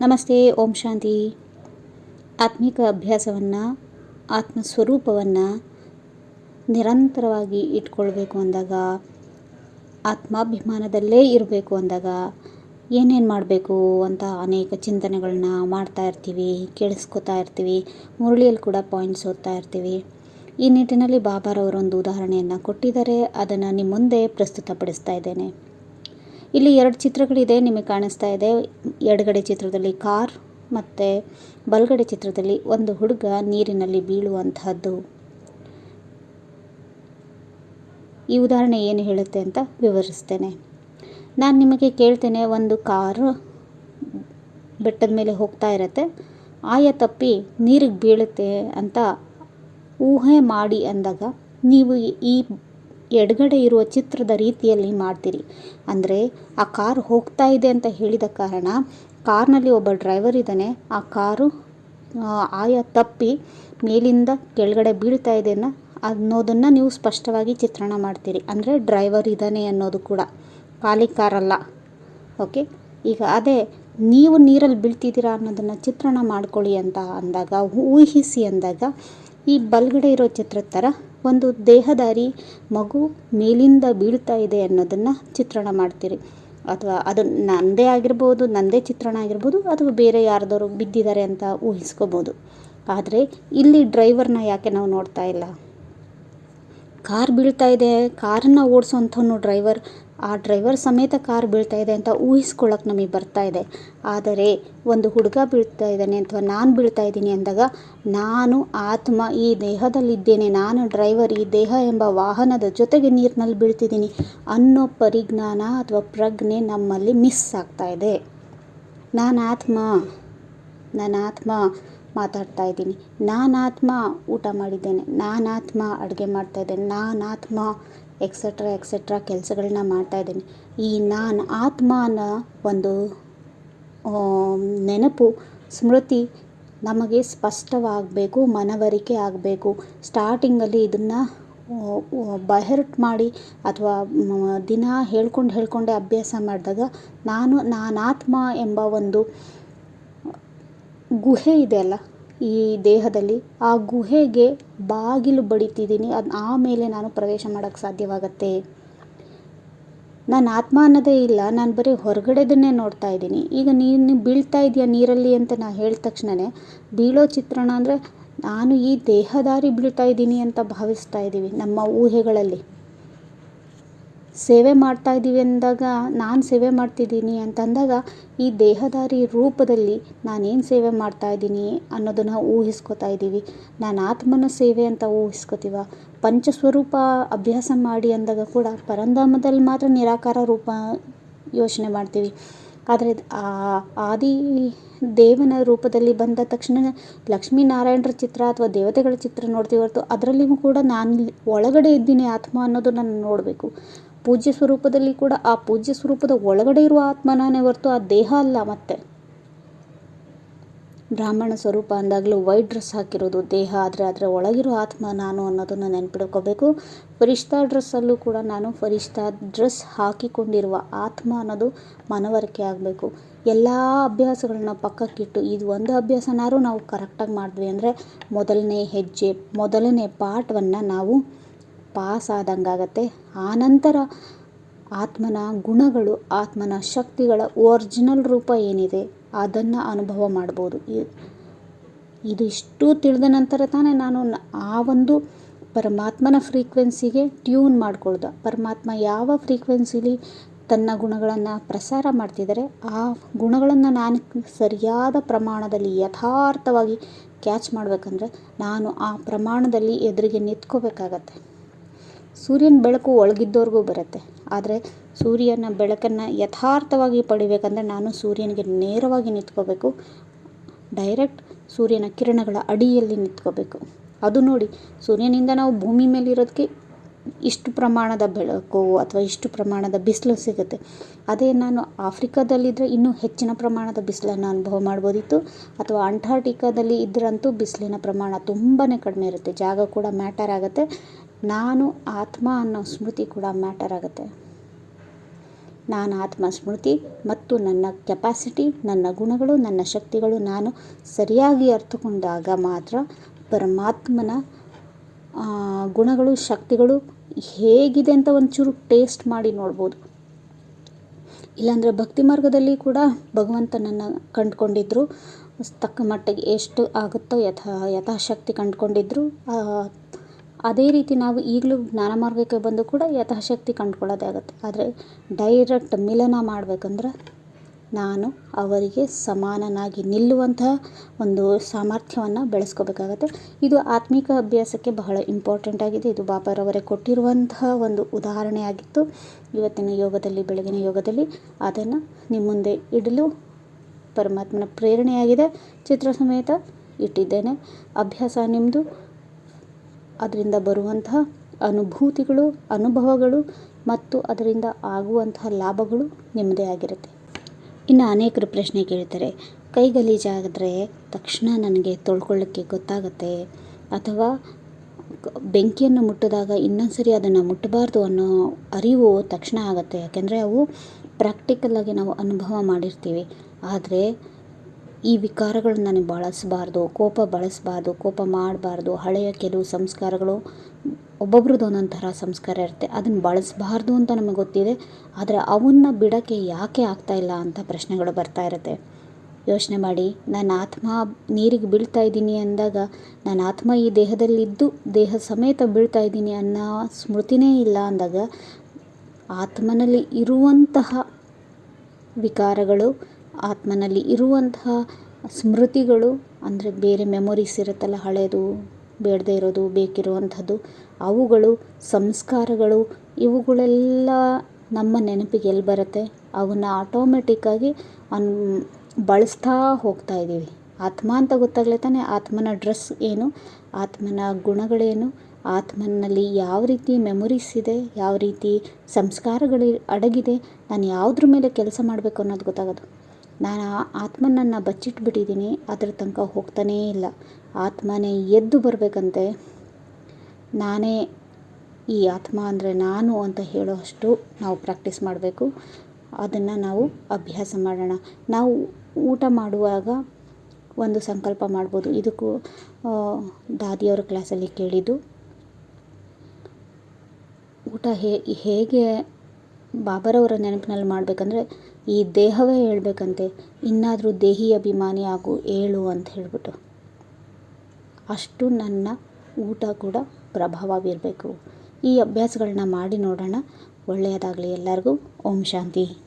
ನಮಸ್ತೆ, ಓಂ ಶಾಂತಿ. ಆತ್ಮಿಕ ಅಭ್ಯಾಸವನ್ನು ಆತ್ಮ ಸ್ವರೂಪವನ್ನು ನಿರಂತರವಾಗಿ ಇಟ್ಕೊಳ್ಬೇಕು ಅಂದಾಗ, ಆತ್ಮಾಭಿಮಾನದಲ್ಲೇ ಇರಬೇಕು ಅಂದಾಗ ಏನೇನು ಮಾಡಬೇಕು ಅಂತ ಅನೇಕ ಚಿಂತನೆಗಳನ್ನ ಮಾಡ್ತಾ ಇರ್ತೀವಿ, ಕೇಳಿಸ್ಕೊತಾ ಇರ್ತೀವಿ, ಮುರಳಿಯಲ್ಲಿ ಕೂಡ ಪಾಯಿಂಟ್ಸ್ ಓದ್ತಾ ಇರ್ತೀವಿ. ಈ ನಿಟ್ಟಿನಲ್ಲಿ ಬಾಬಾರವರೊಂದು ಉದಾಹರಣೆಯನ್ನು ಕೊಟ್ಟಿದ್ದಾರೆ, ಅದನ್ನು ನಿಮ್ಮ ಮುಂದೆ ಪ್ರಸ್ತುತಪಡಿಸ್ತಾ ಇದ್ದೇನೆ. ಇಲ್ಲಿ ಎರಡು ಚಿತ್ರಗಳಿದೆ, ನಿಮಗೆ ಕಾಣಿಸ್ತಾ ಇದೆ. ಎಡಗಡೆ ಚಿತ್ರದಲ್ಲಿ ಕಾರ್, ಮತ್ತು ಬಲಗಡೆ ಚಿತ್ರದಲ್ಲಿ ಒಂದು ಹುಡುಗ ನೀರಿನಲ್ಲಿ ಬೀಳುವಂತಹದ್ದು. ಈ ಉದಾಹರಣೆ ಏನು ಹೇಳುತ್ತೆ ಅಂತ ವಿವರಿಸ್ತೇನೆ. ನಾನು ನಿಮಗೆ ಕೇಳ್ತೇನೆ, ಒಂದು ಕಾರ್ ಬೆಟ್ಟದ ಮೇಲೆ ಹೋಗ್ತಾ ಇರತ್ತೆ. ಆಯ ತಪ್ಪಿ ನೀರಿಗೆ ಬೀಳುತ್ತೆ ಅಂತ ಊಹೆ ಮಾಡಿ ಅಂದಾಗ ನೀವು ಈ ಎಡಗಡೆ ಇರುವ ಚಿತ್ರದ ರೀತಿಯಲ್ಲಿ ಮಾಡ್ತೀರಿ. ಅಂದರೆ ಆ ಕಾರು ಹೋಗ್ತಾ ಇದೆ ಅಂತ ಹೇಳಿದ ಕಾರಣ ಕಾರ್ನಲ್ಲಿ ಒಬ್ಬ ಡ್ರೈವರ್ ಇದ್ದಾನೆ. ಆ ಕಾರು ಆಯ ತಪ್ಪಿ ಮೇಲಿಂದ ಕೆಳಗಡೆ ಬೀಳ್ತಾ ಇದೆ ಅನ್ನೋದನ್ನು ನೀವು ಸ್ಪಷ್ಟವಾಗಿ ಚಿತ್ರಣ ಮಾಡ್ತೀರಿ. ಅಂದರೆ ಡ್ರೈವರ್ ಇದ್ದಾನೆ ಅನ್ನೋದು ಕೂಡ. ಖಾಲಿ ಕಾರಲ್ಲ. ಓಕೆ ಈಗ ಅದೇ ನೀವು ನೀರಲ್ಲಿ ಬೀಳ್ತಿದ್ದೀರಾ ಅನ್ನೋದನ್ನು ಚಿತ್ರಣ ಮಾಡ್ಕೊಳ್ಳಿ ಅಂತ ಅಂದಾಗ, ಊಹಿಸಿ ಅಂದಾಗ ಈ ಬಲಗಡೆ ಇರೋ ಚಿತ್ರದ ಥರ ಒಂದು ದೇಹದಾರಿ ಮಗು ಮೇಲಿಂದ ಬೀಳ್ತಾ ಇದೆ ಅನ್ನೋದನ್ನು ಚಿತ್ರಣ ಮಾಡ್ತೀರಿ. ಅಥವಾ ಅದು ನನ್ನದೇ ಆಗಿರ್ಬೋದು ನನ್ನದೇ ಚಿತ್ರಣ ಆಗಿರ್ಬೋದು, ಅಥವಾ ಬೇರೆ ಯಾರ್ದಾರು ಬಿದ್ದಿದ್ದಾರೆ ಅಂತ ಊಹಿಸ್ಕೋಬೋದು. ಆದರೆ ಇಲ್ಲಿ ಡ್ರೈವರ್ನ ಯಾಕೆ ನಾವು ನೋಡ್ತಾ ಇಲ್ಲ? ಕಾರ್ ಬೀಳ್ತಾ ಇದೆ, ಕಾರನ್ನು ಓಡಿಸೋಂಥವನು ಡ್ರೈವರ್ ಆ ಡ್ರೈವರ್ ಸಮೇತ ಕಾರ್ ಬೀಳ್ತಾ ಇದೆ ಅಂತ ಊಹಿಸ್ಕೊಳ್ಳೋಕೆ ನಮಗೆ ಬರ್ತಾ ಇದೆ. ಆದರೆ ಒಂದು ಹುಡುಗ ಬೀಳ್ತಾ ಇದ್ದಾನೆ ಅಥವಾ ನಾನು ಬೀಳ್ತಾ ಇದ್ದೀನಿ ಅಂದಾಗ ನಾನು ಆತ್ಮ ಈ ದೇಹದಲ್ಲಿದ್ದೇನೆ, ನಾನು ಡ್ರೈವರ್ ಈ ದೇಹ ಎಂಬ ವಾಹನದ ಜೊತೆಗೆ ನೀರಿನಲ್ಲಿ ಬೀಳ್ತಿದ್ದೀನಿ ಅನ್ನೋ ಪರಿಜ್ಞಾನ ಅಥವಾ ಪ್ರಜ್ಞೆ ನಮ್ಮಲ್ಲಿ ಮಿಸ್ ಆಗ್ತಾ ಇದೆ. ನಾನು ಆತ್ಮ ನಾನು ಆತ್ಮ ಮಾತಾಡ್ತಾ ಇದ್ದೀನಿ. ನಾನು ಆತ್ಮ ಊಟ ಮಾಡಿದ್ದೇನೆ, ನಾನು ಆತ್ಮ ಅಡುಗೆ ಮಾಡ್ತಾಯಿದ್ದೇನೆ ನಾನು ಆತ್ಮ ಎಕ್ಸೆಟ್ರಾ ಎಕ್ಸೆಟ್ರಾ ಕೆಲಸಗಳನ್ನ ಮಾಡ್ತಾಯಿದ್ದೀನಿ ಈ ನಾನು ಆತ್ಮನ ಒಂದು ನೆನಪು, ಸ್ಮೃತಿ ನಮಗೆ ಸ್ಪಷ್ಟವಾಗಬೇಕು, ಮನವರಿಕೆ ಆಗಬೇಕು. ಸ್ಟಾರ್ಟಿಂಗಲ್ಲಿ ಇದನ್ನು ಬಹರ್ಟ್ ಮಾಡಿ ಅಥವಾ ದಿನ ಹೇಳ್ಕೊಂಡು ಹೇಳ್ಕೊಂಡೆ ಅಭ್ಯಾಸ ಮಾಡಿದಾಗ ನಾನು ನಾನಾತ್ಮ ಎಂಬ ಒಂದು ಗುಹೆ ಇದೆ ಅಲ್ಲ? ಈ ದೇಹದಲ್ಲಿ ಆ ಗುಹೆಗೆ ಬಾಗಿಲು ಬಡಿತಿದ್ದೀನಿ. ಅದು ಆಮೇಲೆ ನಾನು ಪ್ರವೇಶ ಮಾಡೋಕ್ಕೆ ಸಾಧ್ಯವಾಗತ್ತೆ. ನಾನು ಆತ್ಮ ಅನ್ನೋದೇ ಇಲ್ಲ, ನಾನು ಬರೀ ಹೊರಗಡೆದನ್ನೇ ನೋಡ್ತಾ ಇದ್ದೀನಿ. ಈಗ ನೀನು ಬೀಳ್ತಾ ಇದೆಯಾ ನೀರಲ್ಲಿ ಅಂತ ನಾನು ಹೇಳಿದ ತಕ್ಷಣವೇ ಬೀಳೋ ಚಿತ್ರಣ ಅಂದರೆ ನಾನು ಈ ದೇಹದಾರಿ ಬೀಳ್ತಾ ಇದ್ದೀನಿ ಅಂತ ಭಾವಿಸ್ತಾ ಇದ್ದೀವಿ ನಮ್ಮ ಊಹೆಗಳಲ್ಲಿ. ಸೇವೆ ಮಾಡ್ತಾ ಇದ್ದೀವಿ ಅಂದಾಗ ನಾನು ಸೇವೆ ಮಾಡ್ತಿದ್ದೀನಿ ಅಂತಂದಾಗ ಈ ದೇಹದಾರಿ ರೂಪದಲ್ಲಿ ನಾನೇನು ಸೇವೆ ಮಾಡ್ತಾ ಇದ್ದೀನಿ ಅನ್ನೋದನ್ನು ಊಹಿಸ್ಕೊತಾ ಇದ್ದೀವಿ. ನಾನು ಆತ್ಮನ ಸೇವೆ ಅಂತ ಊಹಿಸ್ಕೊತೀವ? ಪಂಚಸ್ವರೂಪ ಅಭ್ಯಾಸ ಮಾಡಿ ಅಂದಾಗ ಕೂಡ ಪರಂಧಾಮದಲ್ಲಿ ಮಾತ್ರ ನಿರಾಕಾರ ರೂಪ ಯೋಚನೆ ಮಾಡ್ತೀವಿ. ಆದರೆ ಆದಿ ದೇವನ ರೂಪದಲ್ಲಿ ಬಂದ ತಕ್ಷಣ ಲಕ್ಷ್ಮೀನಾರಾಯಣರ ಚಿತ್ರ ಅಥವಾ ದೇವತೆಗಳ ಚಿತ್ರ ನೋಡ್ತೀವಿ ಹೊರತು ಅದರಲ್ಲಿಯೂ ಕೂಡ ನಾನು ಒಳಗಡೆ ಇದ್ದೀನಿ ಆತ್ಮ ಅನ್ನೋದು ನಾನು ನೋಡಬೇಕು. ಪೂಜ್ಯ ಸ್ವರೂಪದಲ್ಲಿ ಕೂಡ ಆ ಪೂಜ್ಯ ಸ್ವರೂಪದ ಒಳಗಡೆ ಇರುವ ಆತ್ಮನಾನೇ ಹೊರತು ಆ ದೇಹ ಅಲ್ಲ ಮತ್ತೆ. ಬ್ರಾಹ್ಮಣ ಸ್ವರೂಪ ಅಂದಾಗಲೂ ವೈಟ್ ಡ್ರೆಸ್ ಹಾಕಿರೋದು ದೇಹ, ಆದರೆ ಅದರ ಒಳಗಿರೋ ಆತ್ಮ ನಾನು ಅನ್ನೋದನ್ನು ನೆನ್ಪಿಡ್ಕೋಬೇಕು ಫರಿಷ್ಠಾ ಡ್ರೆಸ್ಸಲ್ಲೂ ಕೂಡ ನಾನು ಫರಿಷ್ಠಾ ಡ್ರೆಸ್ ಹಾಕಿಕೊಂಡಿರುವ ಆತ್ಮ ಅನ್ನೋದು ಮನವರಿಕೆ ಆಗಬೇಕು. ಎಲ್ಲ ಅಭ್ಯಾಸಗಳನ್ನ ಪಕ್ಕಕ್ಕಿಟ್ಟು ಇದು ಒಂದು ಅಭ್ಯಾಸನಾರು ನಾವು ಕರೆಕ್ಟಾಗಿ ಮಾಡಿದ್ವಿ ಅಂದರೆ ಮೊದಲನೇ ಹೆಜ್ಜೆ, ಮೊದಲನೇ ಪಾಠವನ್ನು ನಾವು ಪಾಸ್ ಆದಂಗಾಗತ್ತೆ ಆನಂತರ ಆತ್ಮನ ಗುಣಗಳು, ಆತ್ಮನ ಶಕ್ತಿಗಳ ಒರಿಜಿನಲ್ ರೂಪ ಏನಿದೆ, ಅದನ್ನು ಅನುಭವ ಮಾಡ್ಬೋದು. ಇದು ಇಷ್ಟು ತಿಳಿದ ನಂತರ ತಾನೇ ನಾನು ಆ ಒಂದು ಪರಮಾತ್ಮನ ಫ್ರೀಕ್ವೆನ್ಸಿಗೆ ಟ್ಯೂನ್ ಮಾಡ್ಕೊಳ್ದ. ಪರಮಾತ್ಮ ಯಾವ ಫ್ರೀಕ್ವೆನ್ಸಿಲಿ ತನ್ನ ಗುಣಗಳನ್ನು ಪ್ರಸಾರ ಮಾಡ್ತಿದ್ದಾರೆ, ಆ ಗುಣಗಳನ್ನು ನಾನು ಸರಿಯಾದ ಪ್ರಮಾಣದಲ್ಲಿ ಯಥಾರ್ಥವಾಗಿ ಕ್ಯಾಚ್ ಮಾಡಬೇಕಂದ್ರೆ, ನಾನು ಆ ಪ್ರಮಾಣದಲ್ಲಿ ಎದುರಿಗೆ ನಿಂತ್ಕೋಬೇಕಾಗತ್ತೆ. ಸೂರ್ಯನ ಬೆಳಕು ಒಳಗಿದ್ದವ್ರಿಗೂ ಬರುತ್ತೆ. ಆದರೆ ಸೂರ್ಯನ ಬೆಳಕನ್ನು ಯಥಾರ್ಥವಾಗಿ ಪಡಿಬೇಕಂದ್ರೆ ನಾನು ಸೂರ್ಯನಿಗೆ ನೇರವಾಗಿ ನಿಂತ್ಕೋಬೇಕು. ಡೈರೆಕ್ಟ್ ಸೂರ್ಯನ ಕಿರಣಗಳ ಅಡಿಯಲ್ಲಿ ನಿಂತ್ಕೋಬೇಕು. ಅದು ನೋಡಿ ಸೂರ್ಯನಿಂದ ನಾವು ಭೂಮಿ ಮೇಲೆ ಇರೋದಕ್ಕೆ ಇಷ್ಟು ಪ್ರಮಾಣದ ಬೆಳಕು ಅಥವಾ ಇಷ್ಟು ಪ್ರಮಾಣದ ಬಿಸಿಲು ಸಿಗುತ್ತೆ. ಅದೇ ನಾನು ಆಫ್ರಿಕಾದಲ್ಲಿದ್ದರೆ ಇನ್ನೂ ಹೆಚ್ಚಿನ ಪ್ರಮಾಣದ ಬಿಸಿಲನ್ನು ಅನುಭವ ಮಾಡ್ಬೋದಿತ್ತು. ಅಥವಾ ಅಂಟಾರ್ಟಿಕಾದಲ್ಲಿ ಇದ್ದರಂತೂ ಬಿಸಿಲಿನ ಪ್ರಮಾಣ ತುಂಬಾ ಕಡಿಮೆ ಇರುತ್ತೆ. ಜಾಗ ಕೂಡ ಮ್ಯಾಟರ್ ಆಗುತ್ತೆ. ನಾನು ಆತ್ಮ ಅನ್ನೋ ಸ್ಮೃತಿ ಕೂಡ ಮ್ಯಾಟರ್ ಆಗುತ್ತೆ. ನಾನು ಆತ್ಮ ಸ್ಮೃತಿ ಮತ್ತು ನನ್ನ ಕೆಪಾಸಿಟಿ, ನನ್ನ ಗುಣಗಳು, ನನ್ನ ಶಕ್ತಿಗಳು ನಾನು ಸರಿಯಾಗಿ ಅರ್ಥಕೊಂಡಾಗ ಮಾತ್ರ ಪರಮಾತ್ಮನ ಗುಣಗಳು, ಶಕ್ತಿಗಳು ಹೇಗಿದೆ ಅಂತ ಒಂಚೂರು ಟೇಸ್ಟ್ ಮಾಡಿ ನೋಡ್ಬೋದು. ಇಲ್ಲಾಂದರೆ ಭಕ್ತಿ ಮಾರ್ಗದಲ್ಲಿ ಕೂಡ ಭಗವಂತನನ್ನು ಕಂಡುಕೊಂಡಿದ್ರು. ತಕ್ಕ ಮಟ್ಟಿಗೆ ಎಷ್ಟು ಆಗುತ್ತೋ ಯಥಾ, ಯಥಾಶಕ್ತಿ ಕಂಡುಕೊಂಡಿದ್ರು. ಅದೇ ರೀತಿ ನಾವು ಈಗಲೂ ಜ್ಞಾನ ಮಾರ್ಗಕ್ಕೆ ಬಂದು ಕೂಡ ಯಥಾಶಕ್ತಿ ಕಂಡುಕೊಳ್ಳೋದೇ ಆಗುತ್ತೆ. ಆದರೆ ಡೈರೆಕ್ಟ್ ಮಿಲನ ಮಾಡಬೇಕಂದ್ರೆ ನಾನು ಅವರಿಗೆ ಸಮಾನನಾಗಿ ನಿಲ್ಲುವಂತಹ ಒಂದು ಸಾಮರ್ಥ್ಯವನ್ನು ಬೆಳೆಸ್ಕೋಬೇಕಾಗತ್ತೆ. ಇದು ಆತ್ಮಿಕ ಅಭ್ಯಾಸಕ್ಕೆ ಬಹಳ ಇಂಪಾರ್ಟೆಂಟ್ ಆಗಿದೆ. ಇದು ಬಾಬಾರವರೇ ಕೊಟ್ಟಿರುವಂತಹ ಒಂದು ಉದಾಹರಣೆಯಾಗಿತ್ತು ಇವತ್ತಿನ ಯೋಗದಲ್ಲಿ, ಬೆಳಗಿನ ಯೋಗದಲ್ಲಿ ಅದನ್ನು ನಿಮ್ಮ ಮುಂದೆ ಇಡಲು ಪರಮಾತ್ಮನ ಪ್ರೇರಣೆಯಾಗಿದೆ. ಚಿತ್ರ ಸಮೇತ ಇಟ್ಟಿದ್ದೇನೆ. ಅಭ್ಯಾಸ ನಿಮ್ಮದು ಅದರಿಂದ ಬರುವಂತಹ ಅನುಭೂತಿಗಳು, ಅನುಭವಗಳು ಮತ್ತು ಅದರಿಂದ ಆಗುವಂತಹ ಲಾಭಗಳು ನಿಮ್ಮದೇ ಆಗಿರುತ್ತೆ. ಇನ್ನು ಅನೇಕರು ಪ್ರಶ್ನೆ ಕೇಳ್ತಾರೆ ಕೈ ಗಲೀಜಾದರೆ ತಕ್ಷಣ ನನಗೆ ತೊಳ್ಕೊಳ್ಳೋಕ್ಕೆ ಗೊತ್ತಾಗುತ್ತೆ? ಅಥವಾ ಬೆಂಕಿಯನ್ನು ಮುಟ್ಟಿದಾಗ ಇನ್ನೊಂದು ಸರಿ ಅದನ್ನು ಮುಟ್ಟಬಾರ್ದು ಅನ್ನೋ ಅರಿವು ತಕ್ಷಣ ಆಗುತ್ತೆ? ಯಾಕೆಂದರೆ ಅವು ಪ್ರಾಕ್ಟಿಕಲ್ಲಾಗಿ ನಾವು ಅನುಭವ ಮಾಡಿರ್ತೀವಿ. ಆದರೆ ಈ ವಿಕಾರಗಳನ್ನ ಬಳಸಬಾರ್ದು. ಕೋಪ ಬಳಸಬಾರ್ದು. ಕೋಪ ಮಾಡಬಾರ್ದು. ಹಳೆಯ ಕೆಲವು ಸಂಸ್ಕಾರಗಳು, ಒಬ್ಬೊಬ್ರದ್ದು ಒಂದೊಂದು ಥರ ಸಂಸ್ಕಾರ ಇರುತ್ತೆ. ಅದನ್ನು ಬಳಸಬಾರ್ದು ಅಂತ ನಮಗೆ ಗೊತ್ತಿದೆ. ಆದರೆ ಅವನ್ನ ಬಿಡೋಕ್ಕೆ ಯಾಕೆ ಆಗ್ತಾಯಿಲ್ಲ ಅಂತ ಪ್ರಶ್ನೆಗಳು ಬರ್ತಾ ಇರುತ್ತೆ. ಯೋಚನೆ ಮಾಡಿ. ನಾನು ಆತ್ಮ ನೀರಿಗೆ ಬೀಳ್ತಾ ಇದ್ದೀನಿ ಅಂದಾಗ ನಾನು ಆತ್ಮ ಈ ದೇಹದಲ್ಲಿದ್ದು, ದೇಹ ಸಮೇತ ಬೀಳ್ತಾ ಇದ್ದೀನಿ ಅನ್ನೋ ಸ್ಮೃತಿನೇ ಇಲ್ಲ ಅಂದಾಗ, ಆತ್ಮನಲ್ಲಿ ಇರುವಂತಹ ವಿಕಾರಗಳು ಆತ್ಮನಲ್ಲಿ ಇರುವಂತಹ ಸ್ಮೃತಿಗಳು, ಅಂದರೆ ಬೇರೆ ಮೆಮೊರೀಸ್ ಇರುತ್ತಲ್ಲ ಹಳೆಯದು ಬೇಡದೇ ಇರೋದು, ಬೇಕಿರುವಂಥದ್ದು, ಅವುಗಳು, ಸಂಸ್ಕಾರಗಳು, ಇವುಗಳೆಲ್ಲ ನಮ್ಮ ನೆನಪಿಗೆ ಎಲ್ಲಿ ಬರುತ್ತೆ? ಅವನ್ನ ಆಟೋಮೆಟಿಕ್ಕಾಗಿ ಅನ್, ಬಳಸ್ತಾ ಹೋಗ್ತಾ ಇದ್ದೀವಿ. ಆತ್ಮ ಅಂತ ಗೊತ್ತಾಗಲೇ ತಾನೇ ಆತ್ಮನ ಡ್ರೆಸ್ ಏನು, ಆತ್ಮನ ಗುಣಗಳೇನು, ಆತ್ಮನಲ್ಲಿ ಯಾವ ರೀತಿ ಮೆಮೊರೀಸ್ ಇದೆ, ಯಾವ ರೀತಿ ಸಂಸ್ಕಾರಗಳು ಅಡಗಿದೆ, ನಾನು ಯಾವುದ್ರ ಮೇಲೆ ಕೆಲಸ ಮಾಡಬೇಕು ಅನ್ನೋದು ಗೊತ್ತಾಗೋದು. ನಾನು ಆ ಆತ್ಮನನ್ನು ಬಚ್ಚಿಟ್ಬಿಟ್ಟಿದ್ದೀನಿ, ಅದ್ರ ತನಕ ಹೋಗ್ತಾನೇ ಇಲ್ಲ. ಆತ್ಮನೇ ಎದ್ದು ಬರಬೇಕಂತೆ. ನಾನೇ ಈ ಆತ್ಮ ಅಂದರೆ ನಾನು ಅಂತ ಹೇಳೋ ಅಷ್ಟು ನಾವು ಪ್ರಾಕ್ಟೀಸ್ ಮಾಡಬೇಕು. ಅದನ್ನು ನಾವು ಅಭ್ಯಾಸ ಮಾಡೋಣ. ನಾವು ಊಟ ಮಾಡುವಾಗ ಒಂದು ಸಂಕಲ್ಪ ಮಾಡ್ಬೋದು. ಇದಕ್ಕೂ ದಾದಿಯವರ ಕ್ಲಾಸಲ್ಲಿ ಕೇಳಿದ್ದು, ಊಟ ಹೇಗೆ ಬಾಬರವರ ನೆನಪಿನಲ್ಲಿ ಮಾಡಬೇಕಂದ್ರೆ, ಈ ದೇಹವೇ ಹೇಳ್ಬೇಕಂತೆ, ಇನ್ನಾದರೂ ದೇಹಿ ಅಭಿಮಾನಿ ಆಗು, ಏಳು ಅಂತ ಹೇಳಿಬಿಟ್ಟು. ಅಷ್ಟು ನನ್ನ ಊಟ ಕೂಡ ಪ್ರಭಾವ ಬೀರಬೇಕು ಈ ಅಭ್ಯಾಸಗಳನ್ನ ಮಾಡಿ ನೋಡೋಣ. ಒಳ್ಳೆಯದಾಗಲಿ ಎಲ್ಲರಿಗೂ. ಓಂ ಶಾಂತಿ.